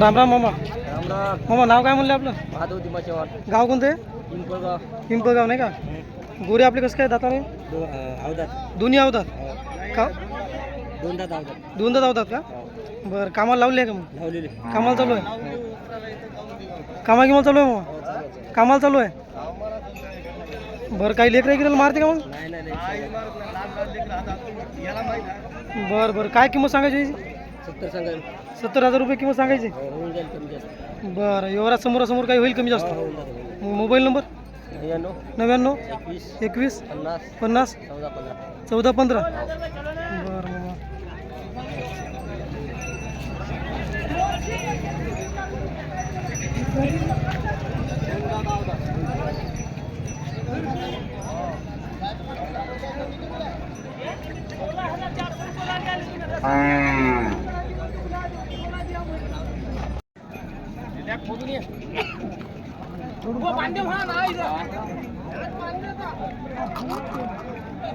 राम राम मामा. मामा नाव काय म्हणलं आपलं? महादेव दिमा चव्हाण गाव कोणतं? पिंपळगाव. पिंपळगाव नाही का? गोरे आपले कसं काय दाताने दो अवधात दोन्ही आवतात का? दोनदा धावतात का? बरं कामाला लावले आहे का मग? लावलेले. कामाला चालू आहे? कामा किंवा चालू आहे मग कामाला चालू आहे? बरं काही लेकरं गिरायला मारते का मग? नाही नाही बरं बरं. काय किंमत सांगायची याची? सत्तर सत्तर हजार रुपये किंमत सांगायची? जास्त. बरं व्यवहारात समोरासमोर काही होईल कमी जास्त? मग मोबाईल नंबर? नव्याण्णव. एकवीस. पन्नास. चौदा पंधरा. बरं.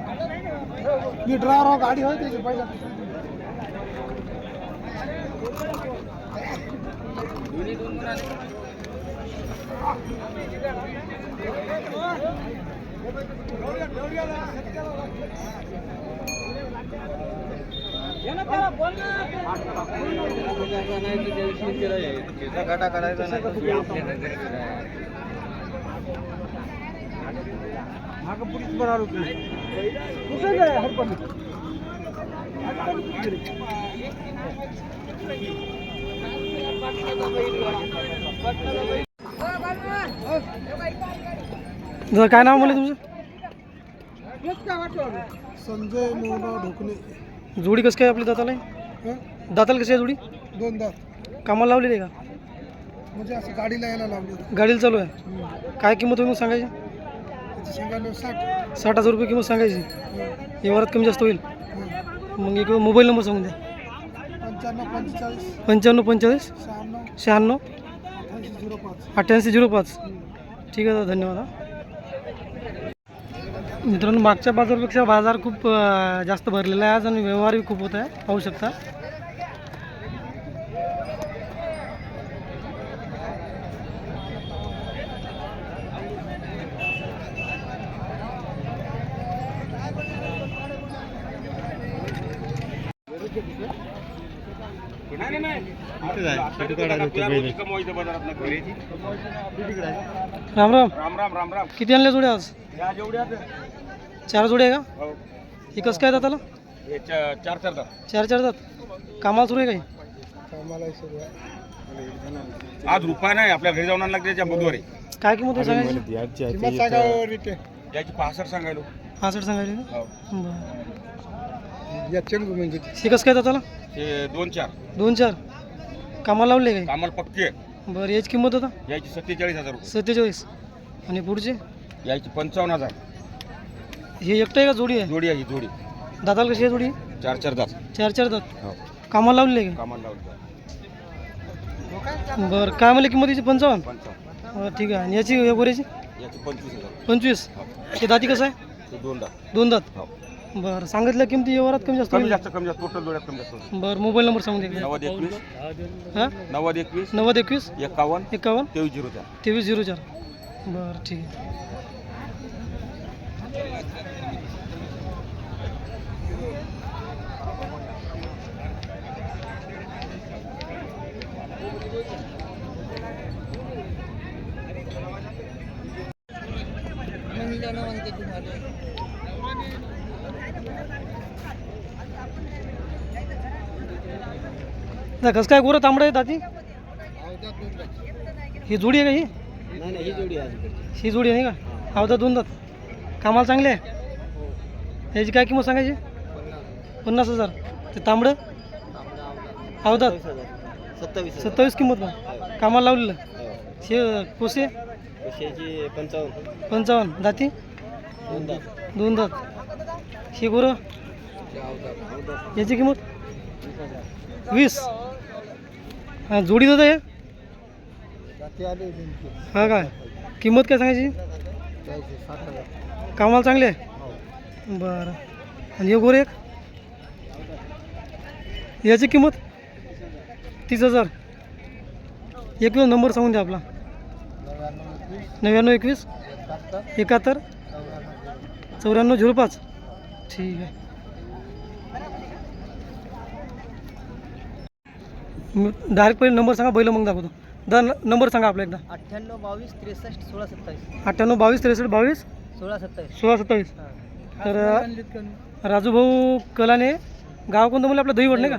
मी ड्रायव्हर हो, गाडी होय त्याची पहिला. दोन्ही दोन घाटा काढायचा कुठे जाय हरपण दादा, काय नाव म्हणलं तुमचं? संजय मोहनराव ढोकणे. जोडी कसं काय आपली दाताला? हं? दाताला कशी आहे जोडी? दोन दात कामाला लावलेली आहे म्हणजे असं गाडीला यायला लावली का गाडीला चालू आहे? काय किंमत होईल मग सांगायची? साठ. साठ हजार रुपये किंमत सांगायची. व्यवहारात कमी जास्त होईल. मग एक मोबाईल नंबर सांगून द्या. पंच्याण्णव पंचेचाळीस. पंच्याण्णव पंचेचाळीस. शहाण्णव. शहाण्णव. अठ्ठ्याऐंशी झिरो पाच. ठीक आहे धन्यवाद मित्रांनो मागच्या बाजारपेक्षा बाजार खूप जास्त भरलेला आहे आज आणि व्यवहारही खूप होत आहे पाहू शकता. राम राम. राम राम राम राम. किती आणल्या जोड्या आज? या जेवढ्या चार जोड्या आहे का? ही. कसं काय दाताला? चार चार दात. चार चार दात. कामाला सुरू आहे काही? आज रुपये नाही आपल्या घरी जाऊन आणला त्याच्या बुधवारी. काय किंमत आहे सांगायची? किंमत याची पासष्ट सांगायलो. पासष्ट सांगायची ना हो. बरं. या चेंगू म्हणजे ही कसं काय दाताला? ते दोन चार. दोन चार. कामाला लावले काही कामाला पक्के बरं याची किंमत होता याची सत्तेचाळीस हजार रुपये. सत्तेचाळीस. आणि पुढचे? याची पंचावन्न हजार. हे एकटं आहे का जोडी आहे? जोडी आहे ही जोडी. दाताला कशी आहे जोडी? चार चार दात. चार चार दात. हो. कामाला लावले कामाला लावलं. का बरं काय म्हणले किंमत याची? पंचावन्न? ठीक आहे. आणि याची या गोऱ्याची याची पंचवीस हजार. पंचवीस. हो. हे दाती कसं आहे? ते दोन दात. दोन दात. हो. बरं सांगितलं किमती व्यवहारात कमी जास्त कमी होईल? जास्त कमी जास्त टोटल जोड्यात कमी जास्त. बरं मोबाईल नंबर सांगून द्या नव्वद एकवीस. हां? नव्वद एकवीस. नव्वद एकवीस? एकावन्न. एकावन्न? तेवीस झिरो चार. तेवीस झिरो चार. बरं ठीक आहे. नाही कसं काय गोरं तांबडं आहे दाती? ही जोडी आहे का ही? नाही जोडी ही जोडी आहे नाही का अवधात दोन दात. कामाला चांगले आहे? याची काय किंमत सांगायची? पन्नास हजार. ते तांबडं? अवधात सत्तावीस सत्तावीस किंमत मग कामाला लावलेलं? शे कोसे? पंचावन्न. पंचावन्न दाती? दोन दात. दोन दात. हे गोरं? याची किंमत? वीस. हां जोडी हे? आले नेमके. हा काय किंमत काय सांगायची? कामाला चांगले? आहे बरं. आणि हे गोरे एक? याची किंमत? तीस हजार. एक नंबर सांगून द्या आपला. नव्याण्णव एकवीस. एकाहत्तर. चौऱ्याण्णव झिरो पाच. ठीक आहे. डायरेक्ट पहिले नंबर सांगा बैल मग दाखवतो. द नंबर सांगा आपला एकदा. अठ्ठ्याण्णव बावीस त्रेसष्ट सोळा सत्तावीस. अठ्ठ्याण्णव बावीस त्रेसष्ट बावीस सोळा सत्तावीस. सोळा सत्तावीस. तर राजूभाऊ कलाने गाव कोणतं म्हणजे आपलं? दहीवड नाही का?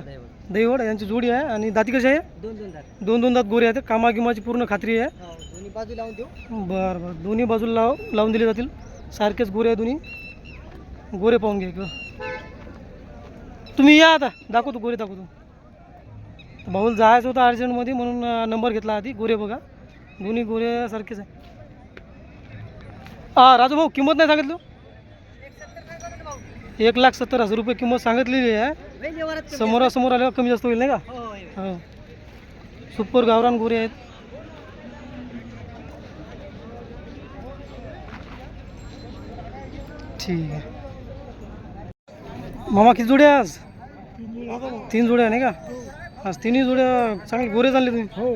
दहीवड यांची जोडी आहे आणि दाती कशी आहे? दोन दोन दात. दोन दोन दात गोरे आहेत. कामागिमाची पूर्ण खात्री आहे. हो दोन्ही बाजू लावून देऊ. बरं बरं. दोन्ही बाजूला लाव लावून दिले जातील. सारखेच गोरे आहे दोन्ही. गोरे पाहून घ्या तुम्ही या आता. दाखवतो गोरे दाखवतो. भाऊल जायचं होतं अर्जंटमध्ये म्हणून नंबर घेतला आधी गोरे बघा. दोन्ही गोरे सारखेच आहे. हां राजू भाऊ किंमत नाही सांगितलं? एक लाख सत्तर हजार रुपये किंमत सांगितलेली आहे. समोरासमोर आल्यावर कमी जास्त होईल नाही का? हो. सुपर गावरान गोरे आहेत. ठीक आहे. मामा किती जोड्या आज? तीन जोड्या नाही का? आज तिन्ही जोड्या चांगले गोरे झाले तुम्ही? हो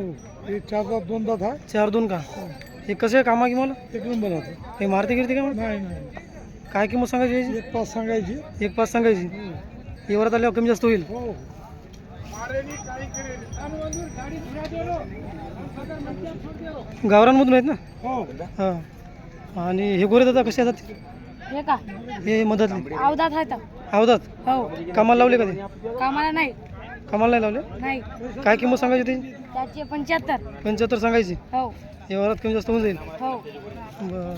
ते चार दात दोन दात आहे चार दोन का? हे कसे आहे कामा किंमत एक नंबर हे. मारती गिरती का मग? नाही नाही. काय किंमत सांगायची याची? एक पाच सांगायची. एक पाच सांगायची. एवढ्यात आल्यावर कमी जास्त होईल. हो. गावरांमधून आहेत ना? हो. हां. आणि हे गोरे दादा कसे येतात हे का? हे अवधात आहे तर आवदात? हो. कामाला लावले का ते? कामाला नाही. कामाला नाही लावले? नाही. काय किंमत सांगायची त्याची त्याचे पंच्याहत्तर. पंच्याहत्तर सांगायची? हो. एवढ्यात कमी जास्त होऊन जाईल. हो. बर.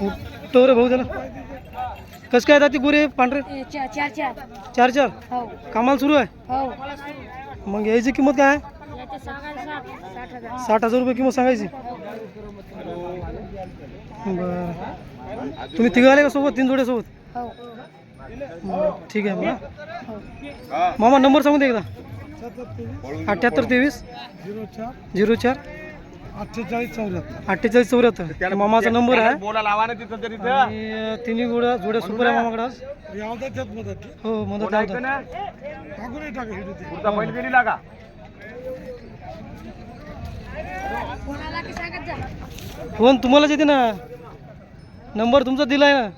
उठतो रे भाऊ त्याला. कसं काय जाते गोरे पांढरे? हे चा- चार चार. चार चार? हो. कामाला सुरू आहे. हो. मग याची किंमत काय आहे? याचे सांगायला साठ साठ हजार. साठ हजार रुपये किंमत सांगायची. बरं. तुम्ही तिघं आले का सोबत? तीन जोड्यासोबत हो. ठीक आहे मग मामा नंबर सांगून दे एकदा. अठ्ठ्याहत्तर तेवीस. झिरो चार. झिरो चार अठ्ठेचाळीस चौऱ्याहत्तर. अठ्ठेचाळीस चौऱ्याहत्तर मामाचा नंबर आहे. तिन्ही गोड्या जोड्या सुपर आहे मामाकडे हो मदत लागा. फोन तुम्हालाच येते ना. नंबर तुमचा दिला आहे ना.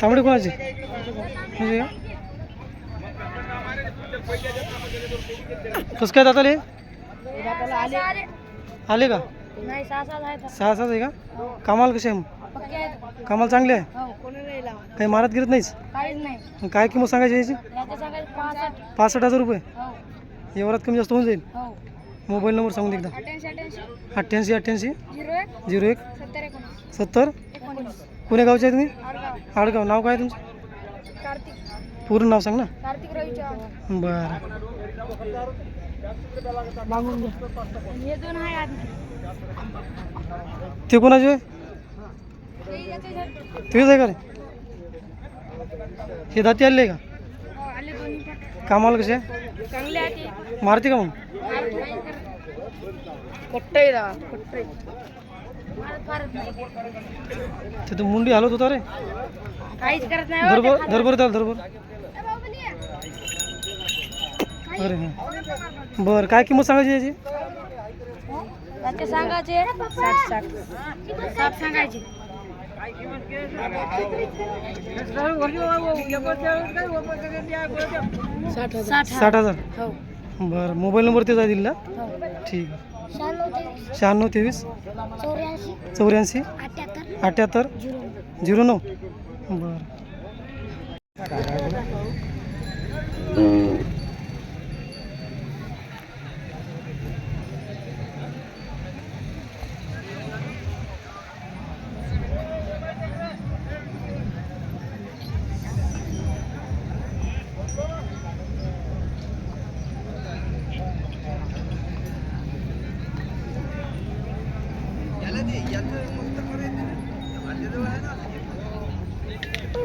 तांबडे कोणाचे? म्हणजे? कसं काय दाताले? आले आले का? नाही सहा सात आहे तर सहा आहे का? कामाला कसे कामाला चांगले आहे? हो काही मारत गिरत नाहीच? काय किंमत सांगायची याची? पासष्ट हजार रुपये. हो. एवढ्यात कमी जास्त होऊन जाईल? हो. मोबाईल नंबर सांगून दे एकदा. अठ्ठ्याऐंशी अठ्ठ्याऐंशी. झिरो एक. सत्तर कोण्या गावचे आहे तुम्ही? आडगाव. नाव काय आहे तुमचं? कार्तिक. पूर्ण नाव सांग ना. बरं. ते कोणाचे आहे ते याचे झाले. तुझेच आहे का रे? हे दाती आले का? हो, कामाला कसे? मारते का मग? कट्टई दा कट्टई फारच नाही ते तर मुंडी हलत होता रे. काहीच करत नाही हो, त्याला. ए, बाहुबली आहे. अरे हां. बरं काय किंमत सांगायची याची? त्याचे सांगायचे साठ साठ. साठ सांगायचे. साठ हजार. साठ हजार. हो. बरं मोबाईल नंबर तेच आहे दिला हो. ठीक आहे. शहाण्णव तेवीस. चौऱ्याऐंशी. झिरो झिरो नऊ. बरं.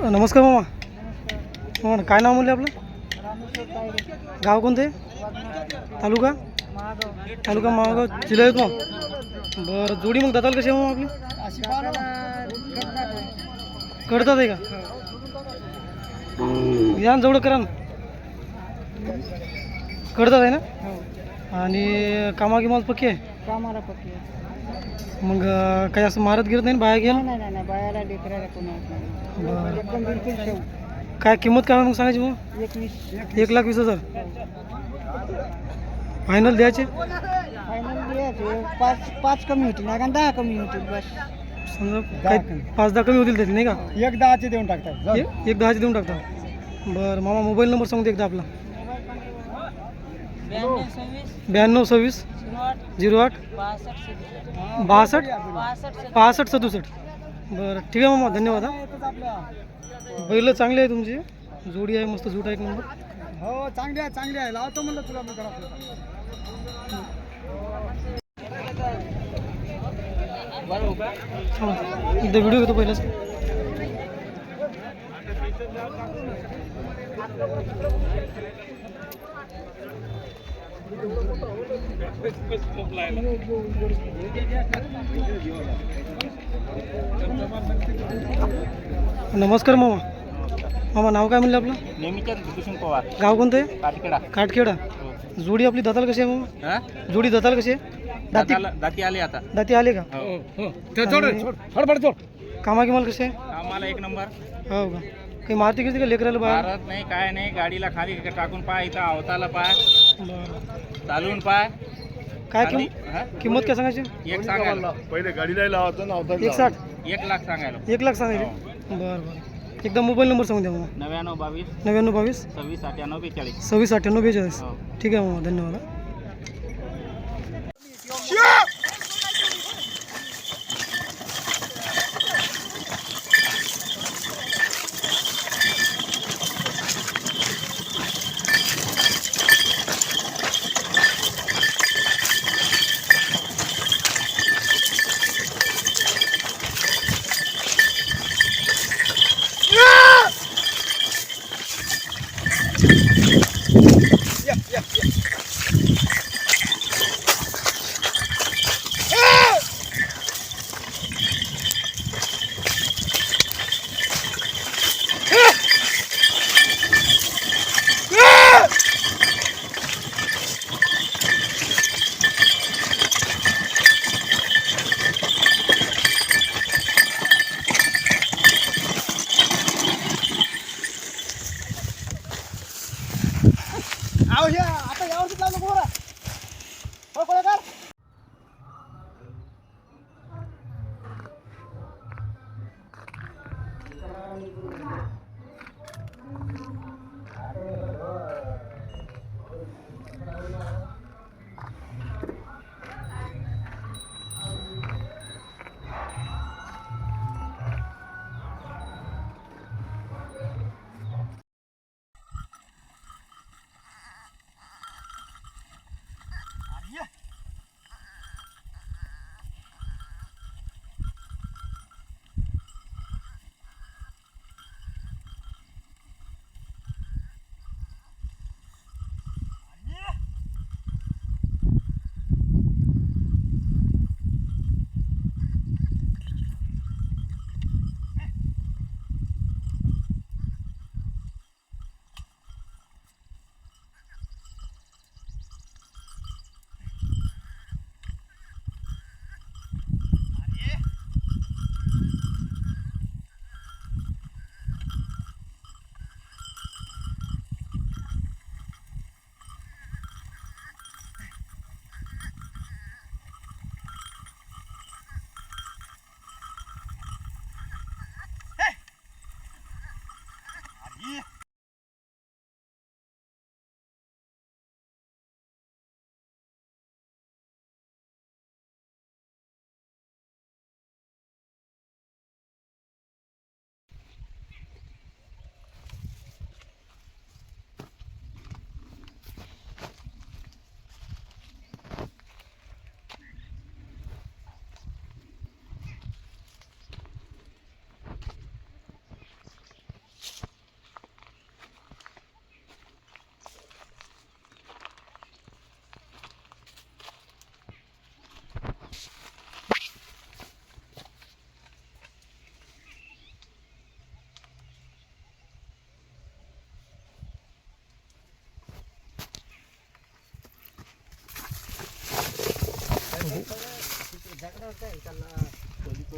नमस्कार मामा. मामा काय नाव म्हणले आपलं? गाव कोणतं? आहे तालुका? तालुका महागाव जिल्हा येतो बरं जोडी मग दाताल कशी आहे मग आपली? कळतात कडतात आहे का? या ना जवळ करा ना. कडतात आहे ना? आणि कामा गिमाल पक्की आहे? कामाला पक्की मग काही असं मारत गिरत नाही ना बाया घ्यायला? नाही नाही नाही बायाला लेकराला कोणा बरं. एकदम बिलकुल ठेव. काय किंमत काय मग सांगायची मग? एकवीस. एक लाख वीस हजार. फायनल द्यायचे? फायनल द्यायचे. पाच पाच कमी होतील दहा कमी होतील बस. समजा काही पाच दहा कमी होतील त्याचे नाही का? एक दहाचे देऊन टाकतात. एक एक दहाचे देऊन टाकता बरं मामा मोबाईल नंबर सांगू दे एकदा आपला. ब्याण्णव सव्वीस. झिरो आठ? बासष्ट? पासष्ट सदुसष्ट. बरं ठीक आहे मामा धन्यवाद हा. बैल चांगले आहे तुमची. जोडी आहे मस्त जूट आहे एक नंबर. हो चांगली आहे चांगली आहे. लावतो म्हणलं तुला मी घरात. एकदा व्हिडिओ घेतो पहिलाच. नमस्कार मामा. मामा नाव काय म्हणलं आपलं? नेहमीच्याच भूषण पवार. गाव कोणतं आहे? काटकेडा काटखेडा. जोडी आपली दाताल कशी आहे मामा? हा? जोडी दाताल कशी आहे? दाती दाताला- दाती आले आता. दाती आले का? कामा किमाल कसे आहे? आम्हाला एक नंबर. हो का? काही मारती किती का लेकराला बाहेर? भारत नाही काय नाही. गाडीला खाली टाकून पाय इथं अवताला पाय बरं. चालून पाय. काय खाली किंमत हा? किंमत काय सांगायची? एक सांगायला. पहिले गाडीला लावायचं ना एक साठ. एक लाख सांगायला. एक लाख सांगायचे? बरं बरं. एकदा मोबाईल नंबर सांगू द्या मग नव्याण्णव बावीस. नव्याण्णव बावीस. सव्वीस अठ्ठ्याण्णव बेचाळीस. सव्वीस अठ्ठ्याण्णव बेचाळीस. हो. ठीक आहे मग धन्यवाद हा.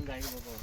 जाईल बाबा.